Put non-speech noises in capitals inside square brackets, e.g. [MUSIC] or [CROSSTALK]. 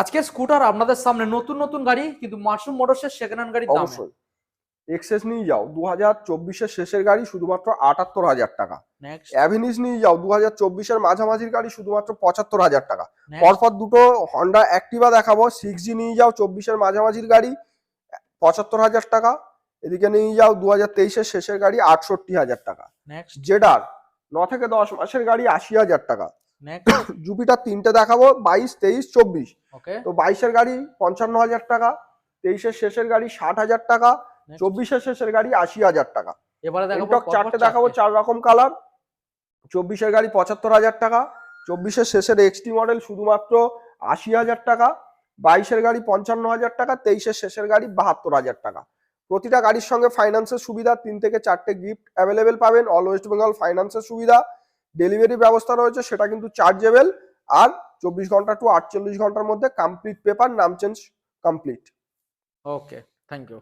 আজকে স্কুটার আপনাদের সামনে নতুন নতুন গাড়ি কিন্তু মাশরুম মোটরসের সেকেন্ড হ্যান্ড গাড়ি দাম অবশ্যই। এক্সেস নিয়ে যাও দু হাজার চব্বিশের শেষের গাড়ি শুধুমাত্র আটাত্তর হাজার টাকা। অ্যাভিনিস নিয়ে যাও দু হাজার চব্বিশের মাঝামাঝির গাড়ি শুধুমাত্র পঁচাত্তর হাজার টাকা। পরপর দুটো হন্ডা অ্যাক্টিভা দেখাবো সিক্স জি নিয়ে যাও চব্বিশের মাঝামাঝির গাড়ি পঁচাত্তর হাজার টাকা। এদিকে নিয়ে যাও দু হাজার তেইশের শেষের গাড়ি আটষট্টি হাজার টাকা। জেডার ন থেকে দশ মাসের গাড়ি আশি হাজার টাকা। জুপিটার [COUGHS] তিনটে দেখাবো বাইশ তেইশ চব্বিশ। তো বাইশের গাড়ি পঞ্চান্ন হাজার টাকা তেইশের শেষের গাড়ি ষাট হাজার টাকা চব্বিশের শেষের গাড়ি আশি হাজার টাকা। এবারে চারটে দেখাবো চার রকম কালার চব্বিশের গাড়ি পঁচাত্তর হাজার টাকা চব্বিশের শেষের এক্সটি মডেল শুধুমাত্র আশি হাজার টাকা বাইশের গাড়ি পঞ্চান্ন হাজার টাকা তেইশের শেষের গাড়ি বাহাত্তর হাজার টাকা। প্রতিটা গাড়ির সঙ্গে ফাইন্যান্সের সুবিধা তিন থেকে চারটে গিফট অ্যাভেলেবেল পাবেন অল ওয়েস্ট বেঙ্গল ফাইন্যান্সের সুবিধা। ডেলিভারি ব্যবস্থা রয়েছে, সেটা কিন্তু চার্জেবল আর চব্বিশ ঘণ্টা টু আটচল্লিশ ঘণ্টার মধ্যে কমপ্লিট পেপার নাম change complete okay thank you